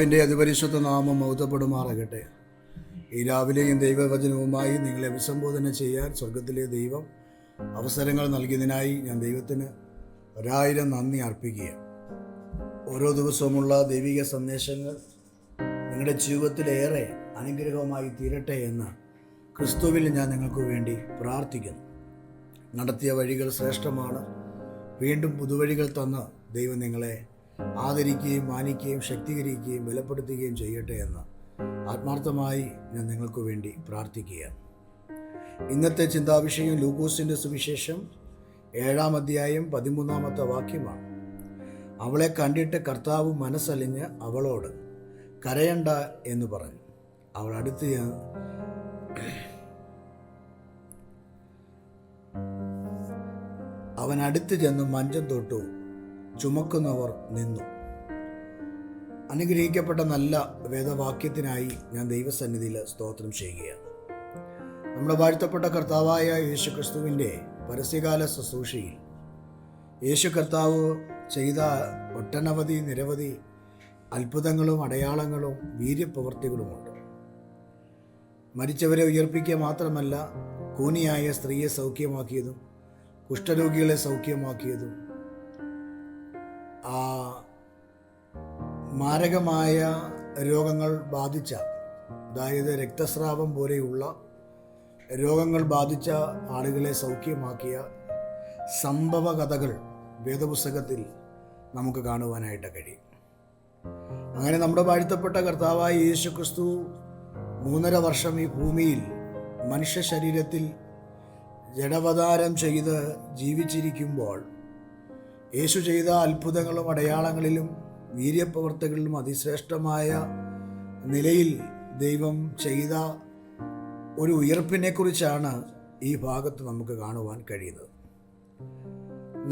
കർത്താവിന്റെ അതിപരിശുദ്ധ നാമം മൗത്തപ്പെടുമാറാകട്ടെ ഈ രാവിലെയും ദൈവവചനവുമായി നിങ്ങളെ അഭിസംബോധന ചെയ്യാൻ സ്വർഗത്തിലെ ദൈവം അവസരങ്ങൾ നൽകിയതിനായി ഞാൻ ദൈവത്തിന് ഒരായിരം നന്ദി അർപ്പിക്കുക ഓരോ ദിവസവുമുള്ള ദൈവിക സന്ദേശങ്ങൾ നിങ്ങളുടെ ജീവിതത്തിലേറെ അനുഗ്രഹമായി തീരട്ടെ എന്ന് ക്രിസ്തുവിൽ ഞാൻ നിങ്ങൾക്ക് വേണ്ടി പ്രാർത്ഥിക്കുന്നു. നടത്തിയ വഴികൾ ശ്രേഷ്ഠമാണ്. വീണ്ടും പുതുവഴികൾ തന്ന് ദൈവം നിങ്ങളെ ആദരിക്കുകയും മാനിക്കുകയും ശക്തീകരിക്കുകയും ബലപ്പെടുത്തുകയും ചെയ്യട്ടെ എന്ന് ആത്മാർത്ഥമായി ഞാൻ നിങ്ങൾക്ക് വേണ്ടി പ്രാർത്ഥിക്കുകയാണ്. ഇന്നത്തെ ചിന്താവിഷയം ലൂക്കോസിന്റെ സുവിശേഷം ഏഴാം അധ്യായം പതിമൂന്നാമത്തെ വാക്യമാണ്. അവളെ കണ്ടിട്ട് കർത്താവ് മനസ്സലിഞ്ഞ് അവളോട് കരയണ്ട എന്ന് പറഞ്ഞു. അവൾ അടുത്ത് അവൻ അടുത്ത് ചെന്ന് മഞ്ചം തൊട്ടു. ചുമക്കുന്നവർ നിന്നു. അനുഗ്രഹിക്കപ്പെട്ട നല്ല വേദവാക്യത്തിനായി ഞാൻ ദൈവസന്നിധിയിൽ സ്തോത്രം ചെയ്യുകയാണ്. നമ്മുടെ വാഴ്ത്തപ്പെട്ട കർത്താവായ യേശു ക്രിസ്തുവിന്റെ പരസ്യകാല ശുശ്രൂഷയിൽ യേശു കർത്താവ് ചെയ്ത ഒട്ടനവധി നിരവധി അത്ഭുതങ്ങളും അടയാളങ്ങളും വീര്യപ്രവൃത്തികളുമുണ്ട്. മരിച്ചവരെ ഉയർപ്പിക്കുക മാത്രമല്ല കൂനിയായ സ്ത്രീയെ സൗഖ്യമാക്കിയതും കുഷ്ഠരോഗികളെ സൗഖ്യമാക്കിയതും ആ മാരകമായ രോഗങ്ങൾ ബാധിച്ച അതായത് രക്തസ്രാവം പോലെയുള്ള രോഗങ്ങൾ ബാധിച്ച ആളുകളെ സൗഖ്യമാക്കിയ സംഭവ കഥകൾ വേദപുസ്തകത്തിൽ നമുക്ക് കാണുവാനായിട്ട് കഴിയും. അങ്ങനെ നമ്മുടെ വാഴ്ത്തപ്പെട്ട കർത്താവായ യേശു ക്രിസ്തു മൂന്നര വർഷം ഈ ഭൂമിയിൽ മനുഷ്യ ശരീരത്തിൽ ജഡവതാരം ചെയ്ത് ജീവിച്ചിരിക്കുമ്പോൾ യേശു ചെയ്ത അത്ഭുതങ്ങളും അടയാളങ്ങളിലും വീര്യപ്രവർത്തകളിലും അതിശ്രേഷ്ഠമായ നിലയിൽ ദൈവം ചെയ്ത ഒരു ഉയർപ്പിനെക്കുറിച്ചാണ് ഈ ഭാഗത്ത് നമുക്ക് കാണുവാൻ കഴിയുന്നത്.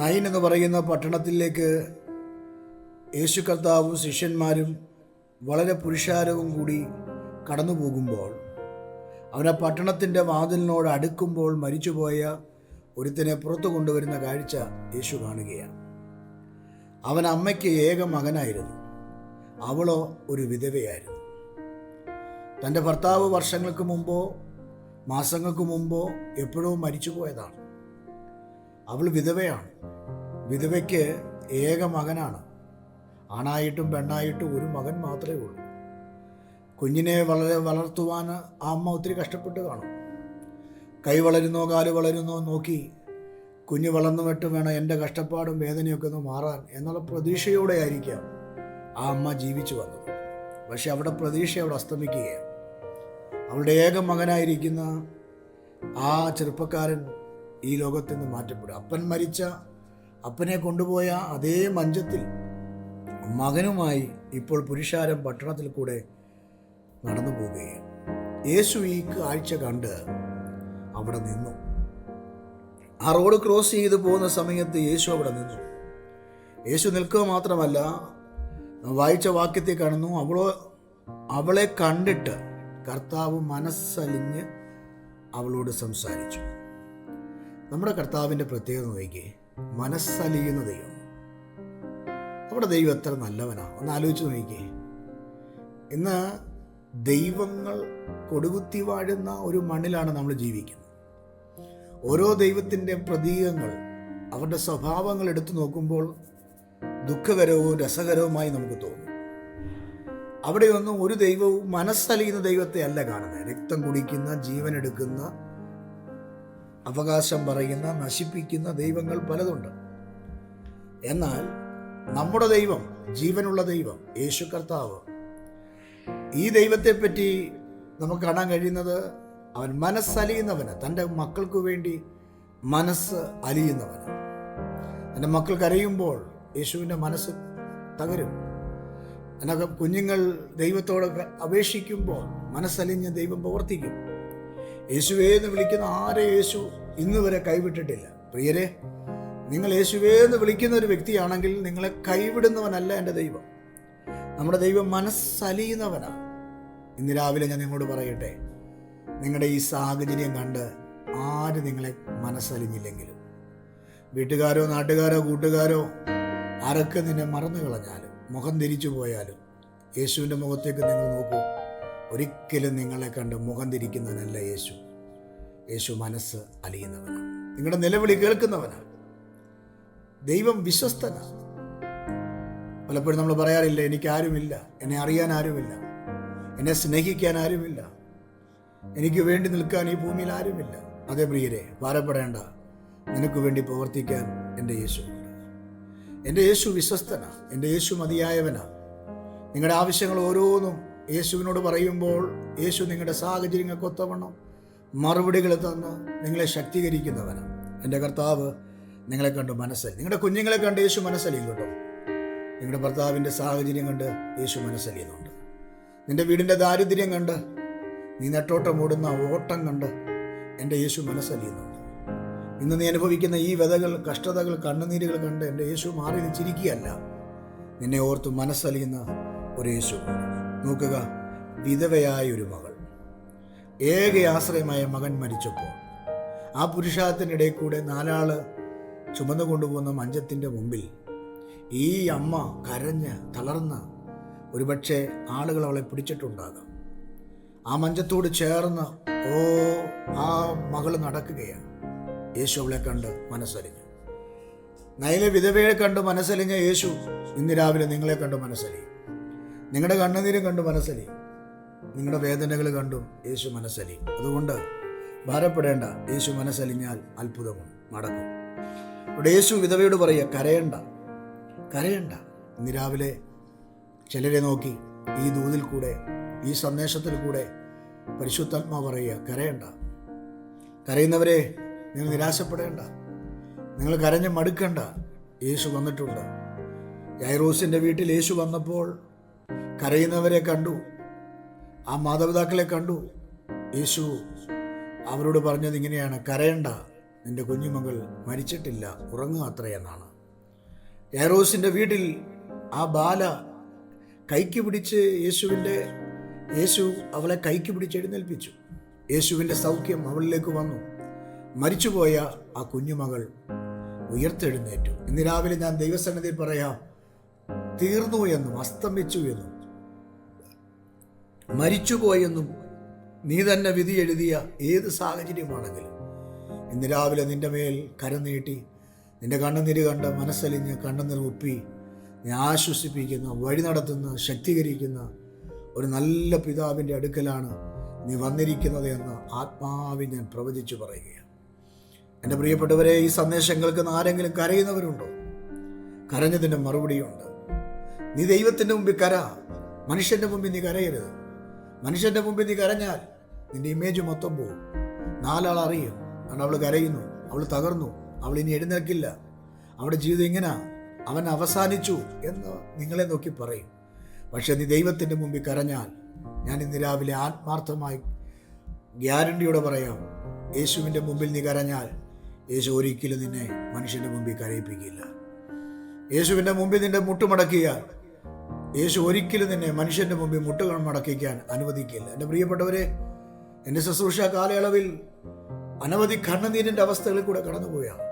നൈൻ എന്ന് പറയുന്ന പട്ടണത്തിലേക്ക് യേശു കർത്താവും ശിഷ്യന്മാരും വളരെ പുരുഷാരവും കൂടി കടന്നു പോകുമ്പോൾ അവനെ പട്ടണത്തിന്റെ വാതിലിനോട് അടുക്കുമ്പോൾ മരിച്ചുപോയ ഒരുത്തിനെ പുറത്തു കൊണ്ടുവരുന്ന കാഴ്ച യേശു കാണുകയാണ്. അവൻ അമ്മയ്ക്ക് ഏക മകനായിരുന്നു. അവളോ ഒരു വിധവയായിരുന്നു. തന്റെ ഭർത്താവ് വർഷങ്ങൾക്ക് മുമ്പോ മാസങ്ങൾക്ക് മുമ്പോ എപ്പോഴോ മരിച്ചു പോയതാണ് അവൾ വിധവയാണ്. വിധവയ്ക്ക് ഏക മകനാണ്. ആണായിട്ടും പെണ്ണായിട്ടും ഒരു മകൻ മാത്രമേ ഉള്ളൂ. കുഞ്ഞിനെ വളരെ വളർത്തുവാൻ ആ അമ്മ ഒത്തിരി കഷ്ടപ്പെട്ട് കാണും. കൈ വളരുന്നോ കാൽ വളരുന്നോ നോക്കി കുഞ്ഞ് വളർന്നു വിട്ട് വേണം എന്റെ കഷ്ടപ്പാടും വേദനയൊക്കെ ഒന്ന് മാറാൻ എന്നുള്ള പ്രതീക്ഷയോടെ ആയിരിക്കാം ആ അമ്മ ജീവിച്ചു വന്നത്. പക്ഷെ അവിടെ പ്രതീക്ഷ അവിടെ അസ്തമിക്കുകയാണ്. അവളുടെ ഏക മകനായിരിക്കുന്ന ആ ചെറുപ്പക്കാരൻ ഈ ലോകത്തിൽ നിന്ന് മാറ്റപ്പെടും അപ്പൻ മരിച്ച അപ്പനെ കൊണ്ടുപോയ അതേ മഞ്ചത്തിൽ മകനുമായി ഇപ്പോൾ പുരുഷാരം പട്ടണത്തിൽ കൂടെ നടന്നു പോവുകയാണ്. യേശു ഈ കാഴ്ച കണ്ട് അവിടെ നിന്നു. ആ റോഡ് ക്രോസ് ചെയ്ത് പോകുന്ന സമയത്ത് യേശു അവിടെ നിന്നു. യേശു നിൽക്കുക മാത്രമല്ല വായിച്ച വാക്യത്തെ കാണുന്നു അവളോ അവളെ കണ്ടിട്ട് കർത്താവ് മനസ്സലിഞ്ഞ് അവളോട് സംസാരിച്ചു. നമ്മുടെ കർത്താവിന്റെ പ്രത്യേകത നോക്കിയേ മനസ്സലിയുന്ന ദൈവം. നമ്മുടെ ദൈവം എത്ര നല്ലവനാണ് ഒന്ന് ആലോചിച്ച് നോക്കിയേ ഇന്ന് ദൈവങ്ങൾ കൊടുകുത്തി വാഴുന്ന ഒരു മണ്ണിലാണ് നമ്മൾ ജീവിക്കുന്നത്. ഓരോ ദൈവത്തിന്റെ പ്രതീകങ്ങൾ അവരുടെ സ്വഭാവങ്ങൾ എടുത്തു നോക്കുമ്പോൾ ദുഃഖകരവും രസകരവുമായി നമുക്ക് തോന്നും. അവിടെയൊന്നും ഒരു ദൈവവും മനസ്സലിയുന്ന ദൈവത്തെ അല്ല കാണുന്നത്. രക്തം കുടിക്കുന്ന ജീവൻ എടുക്കുന്ന അവകാശം പറയുന്ന നശിപ്പിക്കുന്ന ദൈവങ്ങൾ പലതുണ്ട്. എന്നാൽ നമ്മുടെ ദൈവം ജീവനുള്ള ദൈവം യേശു കർത്താവ് ഈ ദൈവത്തെപ്പറ്റി നമുക്ക് കാണാൻ കഴിയുന്നത് അവൻ മനസ്സലിയുന്നവന് തന്റെ മക്കൾക്ക് വേണ്ടി മനസ്സ് അലിയുന്നവന്. എന്റെ മക്കൾ കരയുമ്പോൾ യേശുവിന്റെ മനസ്സ് തകരും. എന്നൊക്കെ കുഞ്ഞുങ്ങൾ ദൈവത്തോട് അപേക്ഷിക്കുമ്പോൾ മനസ്സലിഞ്ഞ് ദൈവം പ്രവർത്തിക്കും. യേശുവേ എന്ന് വിളിക്കുന്ന ആരെ യേശു ഇന്ന് വരെ കൈവിട്ടിട്ടില്ല? പ്രിയരെ നിങ്ങൾ യേശുവേ എന്ന് വിളിക്കുന്ന ഒരു വ്യക്തിയാണെങ്കിൽ നിങ്ങളെ കൈവിടുന്നവനല്ല എന്റെ ദൈവം. നമ്മുടെ ദൈവം മനസ്സലിയുന്നവനാണ് ഇന്ന് രാവിലെ ഞാൻ നിങ്ങളോട് പറയട്ടെ നിങ്ങളുടെ ഈ സാഹചര്യം കണ്ട് ആര് നിങ്ങളെ മനസ്സലിഞ്ഞില്ലെങ്കിലും. വീട്ടുകാരോ നാട്ടുകാരോ കൂട്ടുകാരോ ആരൊക്കെ നിന്നെ മറന്നു കളഞ്ഞാലും മുഖം തിരിച്ചു പോയാലും യേശുവിന്റെ മുഖത്തേക്ക് നിങ്ങൾ നോക്കൂ. ഒരിക്കലും നിങ്ങളെ കണ്ട് മുഖം തിരിക്കുന്നവനല്ല യേശു. യേശു മനസ്സ് അലിയുന്നവനാണ്. നിങ്ങളുടെ നിലവിളി കേൾക്കുന്നവനാണ്. ദൈവം വിശ്വസ്തനാണ്. പലപ്പോഴും നമ്മൾ പറയാറില്ല എനിക്കാരുമില്ല എന്നെ അറിയാൻ ആരുമില്ല എന്നെ സ്നേഹിക്കാൻ ആരുമില്ല എനിക്ക് വേണ്ടി നിൽക്കാൻ ഈ ഭൂമിയിൽ ആരുമില്ല. അതേ പ്രിയരെ ഭാരപ്പെടേണ്ട. നിനക്ക് വേണ്ടി പ്രവർത്തിക്കാൻ എന്റെ യേശു എന്റെ യേശു വിശ്വസ്തനാണ് എന്റെ യേശു മതിയായവനാണ് നിങ്ങളുടെ ആവശ്യങ്ങൾ ഓരോന്നും യേശുവിനോട് പറയുമ്പോൾ യേശു നിങ്ങളുടെ സാഹചര്യങ്ങൾക്കൊത്തവണ്ണം മറുപടികൾ തന്ന് നിങ്ങളെ ശക്തീകരിക്കുന്നവനാണ് എന്റെ കർത്താവ് നിങ്ങളെ കണ്ട് മനസ്സിൽ. നിങ്ങളുടെ കുഞ്ഞുങ്ങളെ കണ്ട് യേശു മനസ്സലിയും കേട്ടോ. നിങ്ങളുടെ ഭർത്താവിന്റെ സാഹചര്യം കണ്ട് യേശു മനസ്സലിയുന്നുണ്ട്. നിന്റെ വീടിന്റെ ദാരിദ്ര്യം കണ്ട് നീ നെട്ടോട്ടം ഓടുന്ന ഓട്ടം കണ്ട് എന്റെ യേശു മനസ്സലിയുന്നുണ്ട് ഇന്ന് നീ അനുഭവിക്കുന്ന ഈ വ്യതകൾ കഷ്ടതകൾ കണ്ണുനീരുകൾ കണ്ട് എന്റെ യേശു മാറി ചിരിക്കുകയല്ല നിന്നെ ഓർത്ത് മനസ്സലിയുന്ന ഒരു യേശു. നോക്കുക വിധവയായ ഒരു മകൾ. ഏക ആശ്രയമായ മകൻ മരിച്ചപ്പോൾ ആ പുരുഷാരത്തിനിടയിൽ കൂടെ നാലാൾ ചുമന്നു കൊണ്ടുപോകുന്ന മഞ്ചത്തിന്റെ മുമ്പിൽ ഈ അമ്മ കരഞ്ഞ് തളർന്ന് ഒരുപക്ഷെ ആളുകൾ അവളെ പിടിച്ചിട്ടുണ്ടാകാം. ആ മഞ്ചത്തോട് ചേർന്ന് ഓ ആ മകൾ നടക്കുകയാണ്. യേശു അവളെ കണ്ട് മനസ്സലിഞ്ഞു. നയിലെ വിധവയെ കണ്ട് മനസ്സലിഞ്ഞ യേശു ഇന്ന് രാവിലെ നിങ്ങളെ കണ്ട് മനസ്സലിയും. നിങ്ങളുടെ കണ്ണുനീരും കണ്ട് മനസ്സലിയും. നിങ്ങളുടെ വേദനകൾ കണ്ടും യേശു മനസ്സലിയും. അതുകൊണ്ട് ഭാരപ്പെടേണ്ട യേശു മനസ്സലിഞ്ഞാൽ അത്ഭുതം നടക്കും. ഇവിടെ യേശു വിധവയോട് പറയുക കരയണ്ട കരയണ്ട. ഇന്ന് രാവിലെ ചിലരെ നോക്കി ഈ ദൂതിൽ കൂടെ ഈ സന്ദേശത്തിൽ കൂടെ പരിശുദ്ധാത്മാ പറയുക കരയണ്ട. കരയുന്നവരെ നിങ്ങൾ നിരാശപ്പെടേണ്ട. നിങ്ങൾ കരഞ്ഞ് മടുക്കണ്ട. യേശു വന്നിട്ടുണ്ട്. യൈറോസിന്റെ വീട്ടിൽ യേശു വന്നപ്പോൾ കരയുന്നവരെ കണ്ടു. ആ മാതാപിതാക്കളെ കണ്ടു. യേശു അവരോട് പറഞ്ഞത് ഇങ്ങനെയാണ് കരയണ്ട. നിന്റെ കുഞ്ഞുമകൾ മരിച്ചിട്ടില്ല. ഉറങ്ങുക അത്രയെന്നാണ് യൈറോസിന്റെ വീട്ടിൽ ആ ബാല കൈക്ക് പിടിച്ച് യേശുവിന്റെ യേശു അവളെ കൈക്ക് പിടിച്ചെഴുന്നേൽപ്പിച്ചു യേശുവിന്റെ സൗഖ്യം അവളിലേക്ക് വന്നു. മരിച്ചുപോയ ആ കുഞ്ഞുമകൾ ഉയർത്തെഴുന്നേറ്റു. ഇന്ന് രാവിലെ ഞാൻ ദൈവസന്നിധിയിൽ പറയാം തീർന്നു എന്നും അസ്തമിച്ചു എന്നും മരിച്ചുപോയെന്നും നീ തന്നെ വിധി എഴുതിയ ഏത് സാഹചര്യമാണെങ്കിലും ഇന്ന് രാവിലെ നിന്റെ മേൽ കരം നീട്ടി നിന്റെ കണ്ണുനീര് കണ്ട് മനസ്സലിഞ്ഞ് കണ്ണുനീർ ഉപ്പി നീ ആശ്വസിപ്പിക്കുന്ന വഴി നടത്തുന്ന ശക്തീകരിക്കുന്ന ഒരു നല്ല പിതാവിന്റെ അടുക്കലാണ് നീ വന്നിരിക്കുന്നത് എന്ന് ആത്മാവിൽ ഞാൻ പ്രവചിച്ചു പറയുകയാണ്. എന്റെ പ്രിയപ്പെട്ടവരെ ഈ സന്ദേശം കേൾക്കുന്ന ആരെങ്കിലും കരയുന്നവരുണ്ടോ? കരഞ്ഞതിന്റെ മറുപടിയുണ്ട്. നീ ദൈവത്തിന്റെ മുമ്പിൽ കര. മനുഷ്യന്റെ മുമ്പിൽ നീ കരയരുത്. മനുഷ്യന്റെ മുമ്പിൽ നീ കരഞ്ഞാൽ നിന്റെ ഇമേജ് മൊത്തം പോകും നാലാൾ അറിയും. കാരണം അവൾ കരയുന്നു അവൾ തകർന്നു അവൾ ഇനി എഴുന്നേൽക്കില്ല. അവളുടെ ജീവിതം ഇങ്ങനെ. അവൻ അവസാനിച്ചു എന്ന് നിങ്ങളെ നോക്കി പറയും. പക്ഷെ നീ ദൈവത്തിന്റെ മുമ്പിൽ കരഞ്ഞാൽ ഞാൻ ഇന്ന് രാവിലെ ആത്മാർത്ഥമായി ഗ്യാരണ്ടിയോടെ പറയാം യേശുവിന്റെ മുമ്പിൽ നീ കരഞ്ഞാൽ യേശു ഒരിക്കലും നിന്നെ മനുഷ്യന്റെ മുമ്പിൽ കരയിപ്പിക്കില്ല. യേശുവിന്റെ മുമ്പിൽ നിന്റെ മുട്ടുമടക്കിയാൽ യേശു ഒരിക്കലും നിന്നെ മനുഷ്യന്റെ മുമ്പിൽ മുട്ടുകൾ മടക്കിക്കാൻ അനുവദിക്കില്ല. എന്റെ പ്രിയപ്പെട്ടവരെ എന്റെ ശുശ്രൂഷ കാലയളവിൽ അനവധി കണ്ണുനീരിന്റെ അവസ്ഥകളിൽ കൂടെ കടന്നുപോയാണ്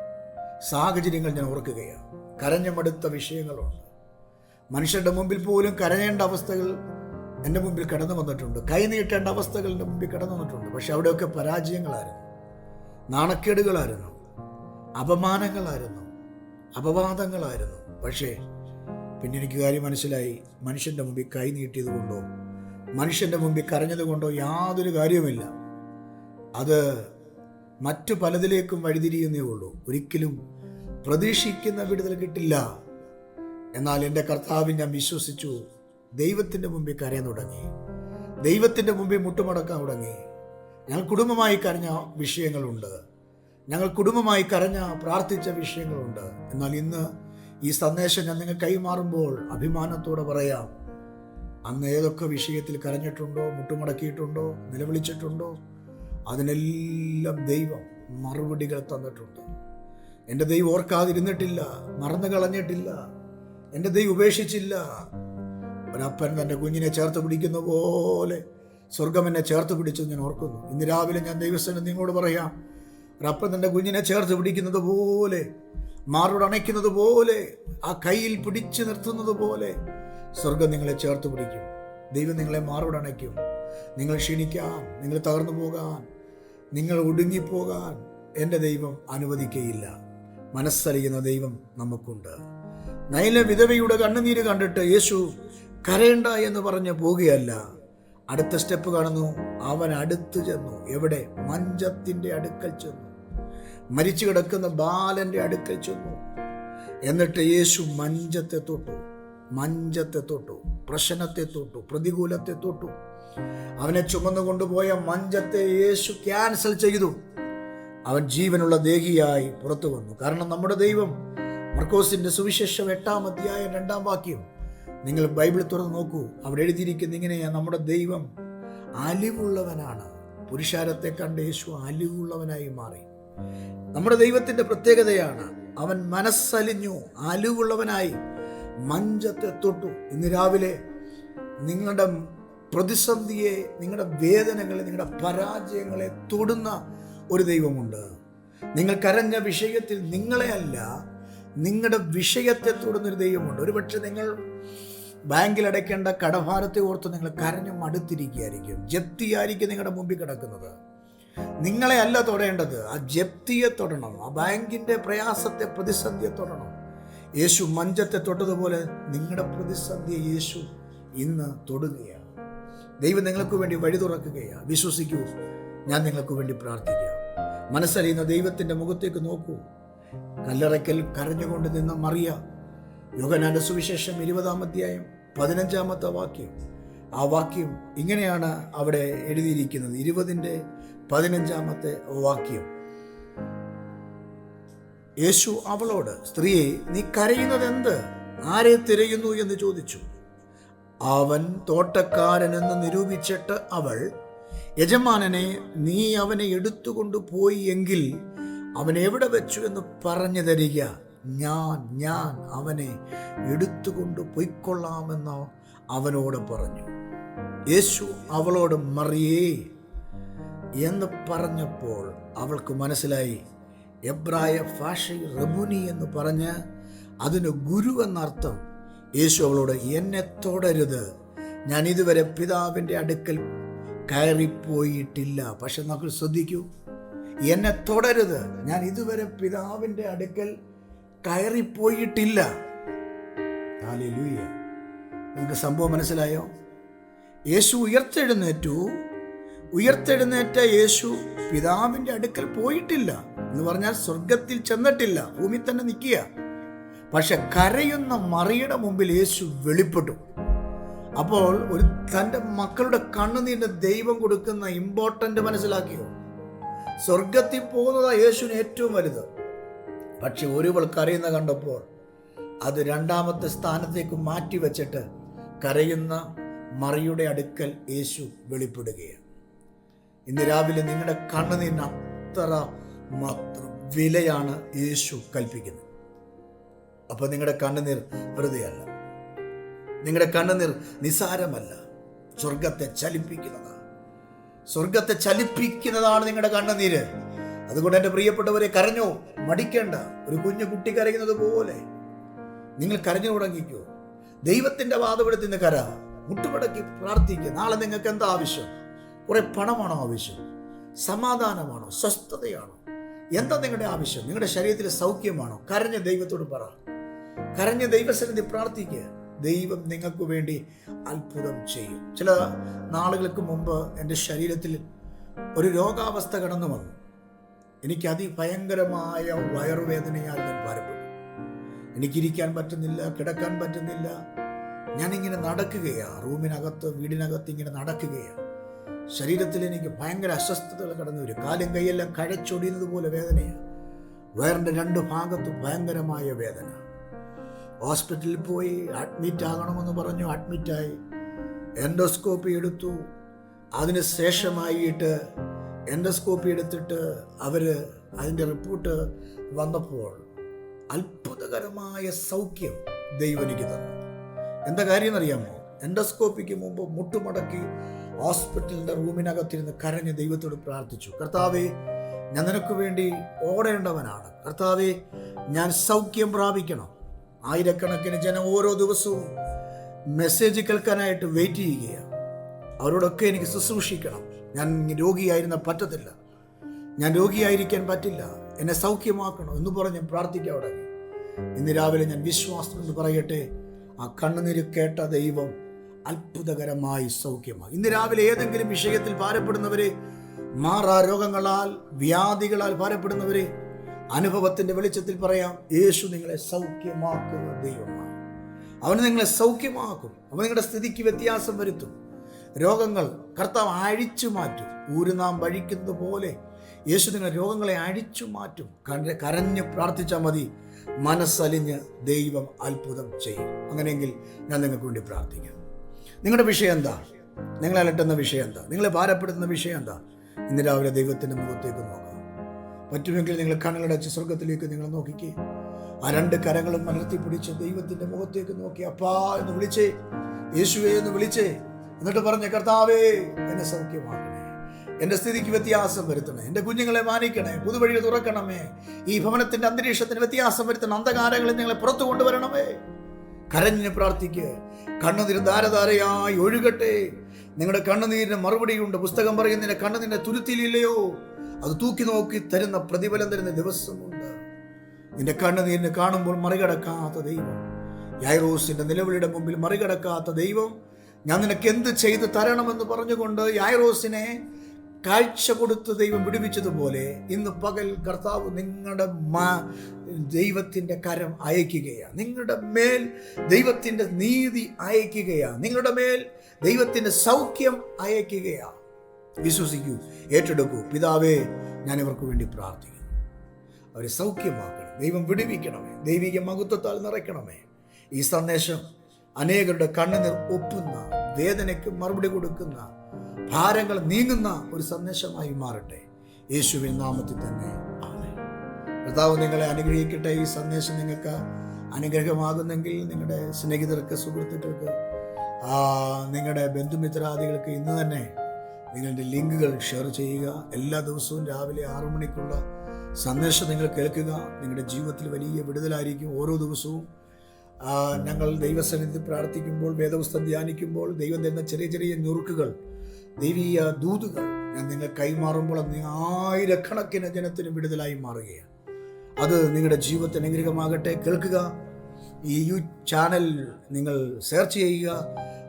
സാഹചര്യങ്ങൾ ഞാൻ ഓർക്കുകയാണ്. കരഞ്ഞമടുത്ത വിഷയങ്ങളുണ്ട്. മനുഷ്യരുടെ മുമ്പിൽ പോലും കരയേണ്ട അവസ്ഥകൾ എന്റെ മുമ്പിൽ കടന്നു വന്നിട്ടുണ്ട്. കൈനീട്ടേണ്ട അവസ്ഥകൾ എന്റെ മുമ്പിൽ കടന്നു വന്നിട്ടുണ്ട്. പക്ഷെ അവിടെയൊക്കെ പരാജയങ്ങളായിരുന്നു. നാണക്കേടുകളായിരുന്നു. അപമാനങ്ങളായിരുന്നു. അപവാദങ്ങളായിരുന്നു. പക്ഷേ പിന്നെ എനിക്ക് കാര്യം മനസ്സിലായി. മനുഷ്യന്റെ മുമ്പിൽ കൈ നീട്ടിയത് കൊണ്ടോ മനുഷ്യന്റെ മുമ്പിൽ കരഞ്ഞത് കൊണ്ടോ യാതൊരു കാര്യവുമില്ല. അത് മറ്റു പലതിലേക്കും വഴിതിരിയുന്നേ ഉള്ളൂ. ഒരിക്കലും പ്രതീക്ഷിക്കുന്ന വിടുതൽ കിട്ടില്ല. എന്നാൽ എന്റെ കർത്താവിൽ ഞാൻ വിശ്വസിച്ചു ദൈവത്തിന്റെ മുമ്പിൽ കരയാൻ തുടങ്ങി. ദൈവത്തിന്റെ മുമ്പിൽ മുട്ടുമടക്കാൻ തുടങ്ങി. ഞങ്ങൾ കുടുംബമായി കരഞ്ഞ വിഷയങ്ങളുണ്ട്. ഞങ്ങൾ കുടുംബമായി കരഞ്ഞ പ്രാർത്ഥിച്ച വിഷയങ്ങളുണ്ട്. എന്നാൽ ഇന്ന് ഈ സന്ദേശം ഞാൻ നിങ്ങൾ കൈമാറുമ്പോൾ അഭിമാനത്തോടെ പറയാം. അന്ന് ഏതൊക്കെ വിഷയത്തിൽ കരഞ്ഞിട്ടുണ്ടോ മുട്ടുമടക്കിയിട്ടുണ്ടോ നിലവിളിച്ചിട്ടുണ്ടോ അതിനെല്ലാം ദൈവം മറുപടികൾ തന്നിട്ടുണ്ട്. എന്റെ ദൈവം ഓർക്കാതിരുന്നിട്ടില്ല മറന്നു കളഞ്ഞിട്ടില്ല എന്റെ ദൈവം ഉപേക്ഷിച്ചില്ല. ഒരപ്പൻ തന്റെ കുഞ്ഞിനെ ചേർത്ത് പിടിക്കുന്ന പോലെ സ്വർഗം എന്നെ ചേർത്ത് പിടിച്ചു ഞാൻ ഓർക്കുന്നു. ഇന്ന് രാവിലെ ഞാൻ ദൈവസ്ഥനം നിങ്ങളോട് പറയാം ഒരപ്പൻ തന്റെ കുഞ്ഞിനെ ചേർത്ത് പിടിക്കുന്നത് പോലെ മാറോട് അണയ്ക്കുന്നത് പോലെ ആ കയ്യിൽ പിടിച്ചു നിർത്തുന്നത് പോലെ സ്വർഗം നിങ്ങളെ ചേർത്ത് പിടിക്കും. ദൈവം നിങ്ങളെ മാറോടണയ്ക്കും നിങ്ങൾ ക്ഷീണിക്കാൻ നിങ്ങൾ തകർന്നു പോകാൻ നിങ്ങൾ ഒടുങ്ങിപ്പോകാൻ എന്റെ ദൈവം അനുവദിക്കയില്ല. മനസ്സറിയുന്ന ദൈവം നമുക്കുണ്ട്. നൈല വിധവയുടെ കണ്ണുനീര് കണ്ടിട്ട് യേശു കരയണ്ട എന്ന് പറഞ്ഞ് പോകുകയല്ല അടുത്ത സ്റ്റെപ്പ് കാണുന്നു. അവൻ അടുത്ത് ചെന്നു. എവിടെ? മഞ്ചത്തിന്റെ അടുക്കൽ ചെന്നു. മരിച്ചു കിടക്കുന്ന ബാലന്റെ അടുക്കൽ ചെന്നു. എന്നിട്ട് യേശു മഞ്ചത്തെ തൊട്ടു. മഞ്ചത്തെ തൊട്ടു. പ്രശ്നത്തെ തൊട്ടു. പ്രതികൂലത്തെ തൊട്ടു. അവനെ ചുമന്നു കൊണ്ടുപോയ മഞ്ചത്തെ യേശു ക്യാൻസൽ ചെയ്തു. അവൻ ജീവനുള്ള ദേഹിയായി പുറത്തു വന്നു. കാരണം നമ്മുടെ ദൈവം മർക്കോസിന്റെ സുവിശേഷം എട്ടാം അധ്യായം രണ്ടാം വാക്യം. നിങ്ങൾ ബൈബിൾ തുറന്ന് നോക്കൂ. അവിടെ എഴുതിയിരിക്കുന്ന ഇങ്ങനെയാ നമ്മുടെ ദൈവം അലിവുള്ളവനാണ്. പുരുഷാരത്തെ കണ്ട് യേശു അലിവുള്ളവനായി മാറി. നമ്മുടെ ദൈവത്തിന്റെ പ്രത്യേകതയാണ് അവൻ മനസ്സലിഞ്ഞു അലിവുള്ളവനായി മഞ്ചത്തെ തൊട്ടു. ഇന്ന് രാവിലെ നിങ്ങളുടെ പ്രതിസന്ധിയെ നിങ്ങളുടെ വേദനകളെ നിങ്ങളുടെ പരാജയങ്ങളെ തൊടുന്ന ഒരു ദൈവമുണ്ട്. നിങ്ങൾ കരഞ്ഞ വിഷയത്തിൽ നിങ്ങളെ അല്ല നിങ്ങളുടെ വിഷയത്തെ തൊടുന്ന ഒരു ദൈവമുണ്ട്. ഒരുപക്ഷെ നിങ്ങൾ ബാങ്കിൽ അടയ്ക്കേണ്ട കടഭാരത്തെ ഓർത്ത് നിങ്ങൾ കരഞ്ഞു മടുത്തിരിക്കുകയായിരിക്കും. ജപ്തിയായിരിക്കും നിങ്ങളുടെ മുമ്പിൽ കിടക്കുന്നത്. നിങ്ങളെ അല്ല തൊടേണ്ടത്. ആ ജപ്തിയെ തൊടണം. ആ ബാങ്കിന്റെ പ്രയാസത്തെ പ്രതിസന്ധിയെ തൊടണം. യേശു മഞ്ചത്തെ തൊട്ടതുപോലെ നിങ്ങളുടെ പ്രതിസന്ധിയെ യേശു ഇന്ന് തൊടുകയാണ്. ദൈവം നിങ്ങൾക്ക് വേണ്ടി വഴി തുറക്കുകയാണ് വിശ്വസിക്കൂ. ഞാൻ നിങ്ങൾക്ക് വേണ്ടി പ്രാർത്ഥിക്കാം. മനസ്സറിയുന്ന ദൈവത്തിന്റെ മുഖത്തേക്ക് നോക്കൂ. കല്ലറയ്ക്കൽ കരഞ്ഞുകൊണ്ട് നിന്ന മറിയ യോഗനാന്റെ സുവിശേഷം ഇരുപതാം അധ്യായം പതിനഞ്ചാമത്തെ വാക്യം. ആ വാക്യം ഇങ്ങനെയാണ് അവിടെ എഴുതിയിരിക്കുന്നത്. ഇരുപതിന്റെ പതിനഞ്ചാമത്തെ വാക്യം. യേശു അവളോട് സ്ത്രീയെ നീ കരയുന്നത് എന്ത് ആരെ തിരയുന്നു എന്ന് ചോദിച്ചു. അവൻ തോട്ടക്കാരനെന്ന് നിരൂപിച്ചിട്ട് അവൾ യജമാനനെ നീ അവനെ എടുത്തുകൊണ്ട് പോയി എങ്കിൽ അവൻ എവിടെ വെച്ചു എന്ന് പറഞ്ഞു തരിക? ഞാൻ ഞാൻ അവനെ എടുത്തുകൊണ്ട് പൊയ്ക്കൊള്ളാമെന്ന് അവനോട് പറഞ്ഞു. യേശു അവളോട് മറിയേ എന്ന് പറഞ്ഞപ്പോൾ അവൾക്ക് മനസ്സിലായി. എബ്രായ ഫാഷി റബുനി എന്ന് പറഞ്ഞ് അതിന് ഗുരു എന്നർത്ഥം. യേശു അവളോട് എന്നെ തുടരുത്. ഞാൻ ഇതുവരെ പിതാവിന്റെ അടുക്കൽ കയറിപ്പോയിട്ടില്ല. പക്ഷെ നമുക്ക് ശ്രദ്ധിക്കൂ. എന്നെ തുടരുത്. ഞാൻ ഇതുവരെ പിതാവിന്റെ അടുക്കൽ കയറിപ്പോയിട്ടില്ല. നിങ്ങൾക്ക് സംഭവം മനസ്സിലായോ? യേശു ഉയർത്തെഴുന്നേറ്റു. ഉയർത്തെഴുന്നേറ്റ യേശു പിതാവിന്റെ അടുക്കൽ പോയിട്ടില്ല എന്ന് പറഞ്ഞാൽ സ്വർഗത്തിൽ ചെന്നിട്ടില്ല. ഭൂമി തന്നെ നിൽക്കുക. പക്ഷെ കരയുന്ന മറിയുടെ മുമ്പിൽ യേശു വെളിപ്പെട്ടു. അപ്പോൾ ഒരു തന്റെ മക്കളുടെ കണ്ണുനീരിന് ദൈവം കൊടുക്കുന്ന ഇമ്പോർട്ടന്റ് മനസ്സിലാക്കിയോ? സ്വർഗത്തിൽ പോകുന്നതാണ് യേശുവിന് ഏറ്റവും വലുത്. പക്ഷെ ഒരുവൾ കരയുന്ന കണ്ടപ്പോൾ അത് രണ്ടാമത്തെ സ്ഥാനത്തേക്ക് മാറ്റി വച്ചിട്ട് കരയുന്ന മറിയുടെ അടുക്കൽ യേശു വെളിപ്പെടുകയാണ്. ഇന്ന് രാവിലെ നിങ്ങളുടെ കണ്ണുനീരിന് അത്ര മാത്രം വിലയാണ് യേശു കൽപ്പിക്കുന്നത്. അപ്പോൾ നിങ്ങളുടെ കണ്ണുനീർ വെറുതെയല്ല. നിങ്ങളുടെ കണ്ണുനീർ നിസാരമല്ല. സ്വർഗത്തെ ചലിപ്പിക്കുന്നതാണ് സ്വർഗത്തെ ചലിപ്പിക്കുന്നതാണ് നിങ്ങളുടെ കണ്ണുനീര്. അതുകൊണ്ട് എന്റെ പ്രിയപ്പെട്ടവരെ കരഞ്ഞോ? മടിക്കേണ്ട. ഒരു കുഞ്ഞു കുട്ടി കരയുന്നത് പോലെ. നിങ്ങൾ കരഞ്ഞു തുടങ്ങിക്കോ. ദൈവത്തിന്റെ വാദപെടുത്തി നിന്ന് കര. മുട്ടുമടക്കി പ്രാർത്ഥിക്കുക. നാളെ നിങ്ങൾക്ക് എന്താ ആവശ്യം? കുറെ പണമാണോ ആവശ്യം? സമാധാനമാണോ? സ്വസ്ഥതയാണോ? എന്താ നിങ്ങളുടെ ആവശ്യം? നിങ്ങളുടെ ശരീരത്തിലെ സൗഖ്യമാണോ? കരഞ്ഞ ദൈവത്തോട് പറ. കരഞ്ഞ ദൈവസന്നിധി പ്രാർത്ഥിക്കുക. ദൈവം നിങ്ങൾക്ക് വേണ്ടി അത്ഭുതം ചെയ്യും. ചില നാളുകൾക്ക് മുമ്പ് എന്റെ ശരീരത്തിൽ ഒരു രോഗാവസ്ഥ കടന്നു വന്നു. എനിക്ക് അതിഭയങ്കരമായ വയറുവേദനയാൽ ഞാൻ ഭാരപ്പെട്ടു. എനിക്കിരിക്കാൻ പറ്റുന്നില്ല കിടക്കാൻ പറ്റുന്നില്ല. ഞാനിങ്ങനെ നടക്കുകയാണ് റൂമിനകത്ത് വീടിനകത്ത് ഇങ്ങനെ നടക്കുകയാണ് ശരീരത്തിൽ എനിക്ക് ഭയങ്കര അസ്വസ്ഥതകൾ കടന്നു വരും. കാലും കൈയെല്ലാം കഴച്ചൊടിയുന്നത് പോലെ വേദനയാണ് വയറിന്റെ രണ്ട് ഭാഗത്തും ഭയങ്കരമായ വേദന. ഹോസ്പിറ്റലിൽ പോയി അഡ്മിറ്റ് ആകണമെന്ന് പറഞ്ഞു അഡ്മിറ്റായി എൻഡോസ്കോപ്പി എടുത്തു. അതിന് ശേഷമായിട്ട് എൻഡോസ്കോപ്പി എടുത്തിട്ട് അവർ അതിന്റെ റിപ്പോർട്ട് വന്നപ്പോൾ അത്ഭുതകരമായ സൗഖ്യം ദൈവം എനിക്ക് തന്നു. എന്താ കാര്യം എന്നറിയാമോ? എൻഡോസ്കോപ്പിക്ക് മുമ്പ് മുട്ടുമടക്കി ഹോസ്പിറ്റലിന്റെ റൂമിനകത്തിരുന്ന് കരഞ്ഞ് ദൈവത്തോട് പ്രാർത്ഥിച്ചു. കർത്താവെ ഞാൻ നിനക്ക് വേണ്ടി ഓടേണ്ടവനാണ്. കർത്താവെ ഞാൻ സൗഖ്യം പ്രാപിക്കണം. ആയിരക്കണക്കിന് ജനം ഓരോ ദിവസവും മെസ്സേജ് കേൾക്കാനായിട്ട് വെയിറ്റ് ചെയ്യുകയാണ്. അവരോടൊക്കെ എനിക്ക് ശുശ്രൂഷിക്കണം. ഞാൻ രോഗിയായിരുന്ന പറ്റത്തില്ല. ഞാൻ രോഗിയായിരിക്കാൻ പറ്റില്ല. എന്നെ സൗഖ്യമാക്കണം എന്ന് പറഞ്ഞ് പ്രാർത്ഥിക്കാൻ തുടങ്ങി. ഇന്ന് രാവിലെ ഞാൻ വിശ്വാസം എന്ന് പറയട്ടെ ആ കണ്ണുനീര് കേട്ട ദൈവം അത്ഭുതകരമായി സൗഖ്യമായി ഇന്ന് രാവിലെ ഏതെങ്കിലും വിഷയത്തിൽ ഭാരപ്പെടുന്നവരെ മാറാ രോഗങ്ങളാൽ വ്യാധികളാൽ ഭാരപ്പെടുന്നവരെ അനുഭവത്തിന്റെ വെളിച്ചത്തിൽ പറയാം യേശു നിങ്ങളെ സൗഖ്യമാക്കുന്ന ദൈവമാണ്. അവൻ നിങ്ങളെ സൗഖ്യമാക്കും. അവൻ നിങ്ങളുടെ സ്ഥിതിക്ക് വ്യത്യാസം വരുത്തും. രോഗങ്ങൾ കർത്താവ് അഴിച്ചു മാറ്റും. ഊര് നാം വഴിക്കുന്നത് പോലെ യേശു നിങ്ങളുടെ രോഗങ്ങളെ അഴിച്ചു മാറ്റും. കര- കരഞ്ഞ് പ്രാർത്ഥിച്ചാൽ മതി. മനസ്സലിഞ്ഞ് ദൈവം അത്ഭുതം ചെയ്യും. അങ്ങനെയെങ്കിൽ ഞാൻ നിങ്ങൾക്ക് വേണ്ടി പ്രാർത്ഥിക്കാം. നിങ്ങളുടെ വിഷയം എന്താ? നിങ്ങളെ അലട്ടുന്ന വിഷയം എന്താ? നിങ്ങളെ ഭാരപ്പെടുത്തുന്ന വിഷയം എന്താ? ഇന്ന് രാവിലെ ദൈവത്തിന്റെ മുഖത്തേക്ക് നോക്കാം. പറ്റുമെങ്കിൽ നിങ്ങൾ കണ്ണുകളടച്ച് സ്വർഗത്തിലേക്ക് നിങ്ങൾ നോക്കിക്കേ. ആ രണ്ട് കരങ്ങളും മലർത്തി പിടിച്ച് ദൈവത്തിന്റെ മുഖത്തേക്ക് നോക്കി അപ്പാ എന്ന് വിളിച്ചേ. യേശുവേ എന്ന് വിളിച്ചേ. എന്നിട്ട് പറഞ്ഞ കർത്താവേ എന്നെ സൗഖ്യമാക്കണേ. എന്റെ സ്ഥിതിക്ക് വ്യത്യാസം വരുത്തണേ. എന്റെ കുഞ്ഞുങ്ങളെ മാനിക്കണേ. പുതുവഴികൾ തുറക്കണമേ. ഈ ഭവനത്തിന്റെ അന്തരീക്ഷത്തിന് വ്യത്യാസം വരുത്തണം. അന്ധകാരങ്ങളിൽ നിങ്ങളെ പുറത്തു കൊണ്ടുവരണമേ. കരഞ്ഞ് പ്രാർത്ഥിക്ക്. കണ്ണുനീർ ധാരധാരയായി ഒഴുകട്ടെ. നിങ്ങളുടെ കണ്ണുനീരിന് മറുപടിയുണ്ട്. പുസ്തകം പറയുന്നതിന്റെ കണ്ണുനീരിന്റെ തുരുത്തിയില്ലയോ അത് തൂക്കി നോക്കി തരുന്ന പ്രതിഫലം തരുന്ന ദിവസമുണ്ട്. നിന്റെ കണ്ണ് കണ്ണുനീരിന് കാണുമ്പോൾ മറികടക്കാത്ത ദൈവം. യായറോസിന്റെ നിലവിളിയുടെ മുമ്പിൽ മറികടക്കാത്ത ദൈവം. ഞാൻ നിനക്ക് എന്ത് ചെയ്ത് തരണമെന്ന് പറഞ്ഞുകൊണ്ട് യായറോസിനെ കാഴ്ച കൊടുത്ത് ദൈവം വിടുവിച്ചതുപോലെ ഇന്ന് പകൽ കർത്താവ് നിങ്ങളുടെ മാ- ദൈവത്തിന്റെ കരം അയക്കുകയാണ്. നിങ്ങളുടെ മേൽ ദൈവത്തിന്റെ നീതി അയക്കുകയാണ്. നിങ്ങളുടെ മേൽ ദൈവത്തിന്റെ സൗഖ്യം അയക്കുകയാണ്. വിശ്വസിക്കൂ ഏറ്റെടുക്കൂ. പിതാവേ ഞാൻ ഇവർക്ക് വേണ്ടി പ്രാർത്ഥിക്കുന്നു. അവരെ സൗഖ്യമാക്കണം. ദൈവം വിടുവിക്കണമേ. ദൈവിക മഹത്വത്താൽ നിറയ്ക്കണമേ. ഈ സന്ദേശം അനേകരുടെ കണ്ണുനീർ ഒപ്പുന്ന വേദനയ്ക്ക് മറുപടി കൊടുക്കുന്ന ഭാരങ്ങൾ നീങ്ങുന്ന ഒരു സന്ദേശമായി മാറട്ടെ. യേശുവിൻ നാമത്തിൽ തന്നെ. കർത്താവ് നിങ്ങളെ അനുഗ്രഹിക്കട്ടെ. ഈ സന്ദേശം നിങ്ങൾക്ക് അനുഗ്രഹമാകുന്നെങ്കിൽ നിങ്ങളുടെ സ്നേഹിതർക്ക് സുഹൃത്തുക്കൾക്ക് നിങ്ങളുടെ ബന്ധുമിത്രാദികൾക്ക് ഇന്ന് തന്നെ നിങ്ങളുടെ ലിങ്കുകൾ ഷെയർ ചെയ്യുക. എല്ലാ ദിവസവും രാവിലെ ആറു മണിക്കുള്ള സന്ദേശം നിങ്ങൾ കേൾക്കുക. നിങ്ങളുടെ ജീവിതത്തിൽ വലിയ വിടുതലായിരിക്കും ഓരോ ദിവസവും. ഞങ്ങൾ ദൈവസന്നിധി പ്രാർത്ഥിക്കുമ്പോൾ വേദവസ്ഥ ധ്യാനിക്കുമ്പോൾ ദൈവം തരുന്ന ചെറിയ ചെറിയ ഞുറുക്കുകൾ ദൈവീയ ദൂതുകൾ ഞാൻ നിങ്ങൾ കൈമാറുമ്പോൾ അത് ആയിരക്കണക്കിന് ജനത്തിന് വിടുതലായി മാറുകയാണ്. അത് നിങ്ങളുടെ ജീവിതത്തിന് അനുഗ്രഹമാകട്ടെ. കേൾക്കുക. ഈ യു ചാനൽ നിങ്ങൾ സെർച്ച് ചെയ്യുക.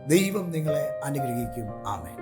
ദൈവം നിങ്ങളെ അനുഗ്രഹിക്കും. ആമേൻ.